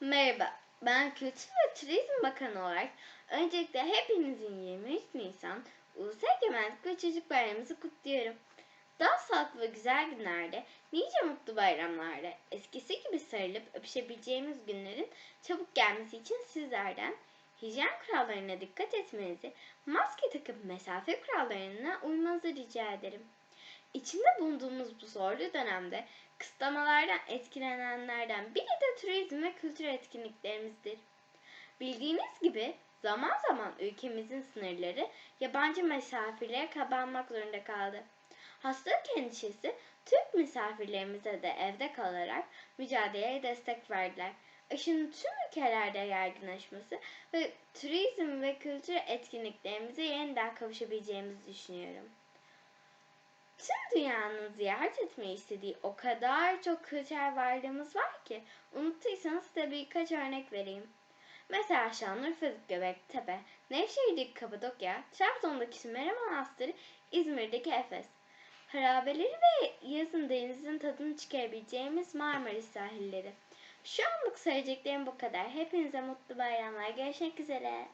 Merhaba, ben Kültür ve Turizm Bakanı olarak öncelikle hepinizin 23 Nisan Ulusal Egemenlik ve Çocuk Bayramımızı kutluyorum. Daha sağlıklı ve güzel günlerde, nice mutlu bayramlarda, eskisi gibi sarılıp öpüşebileceğimiz günlerin çabuk gelmesi için sizlerden hijyen kurallarına dikkat etmenizi, maske takıp mesafe kurallarına uymanızı rica ederim. İçinde bulunduğumuz bu zorlu dönemde kısıtlamalardan etkilenenlerden biri de turizm ve kültür etkinliklerimizdir. Bildiğiniz gibi zaman zaman ülkemizin sınırları yabancı misafirlere kapanmak zorunda kaldı. Hastalık endişesi Türk misafirlerimize de evde kalarak mücadeleye destek verdiler. Aşının tüm ülkelerde yaygınlaşması ve turizm ve kültür etkinliklerimize yeniden kavuşabileceğimizi düşünüyorum. Tüm dünyanın ziyaret etmeyi istediği o kadar çok kültürel varlığımız var ki unuttuysanız size birkaç örnek vereyim. Mesela Şanlıurfa'daki Göbektepe, Nevşehir'deki Kapadokya, Trabzon'daki Sümele Manastırı, İzmir'deki Efes. Harabeleri ve yazın denizin tadını çıkarabileceğimiz Marmaris sahilleri. Şu anlık söyleyeceklerim bu kadar. Hepinize mutlu bayramlar. Görüşmek üzere.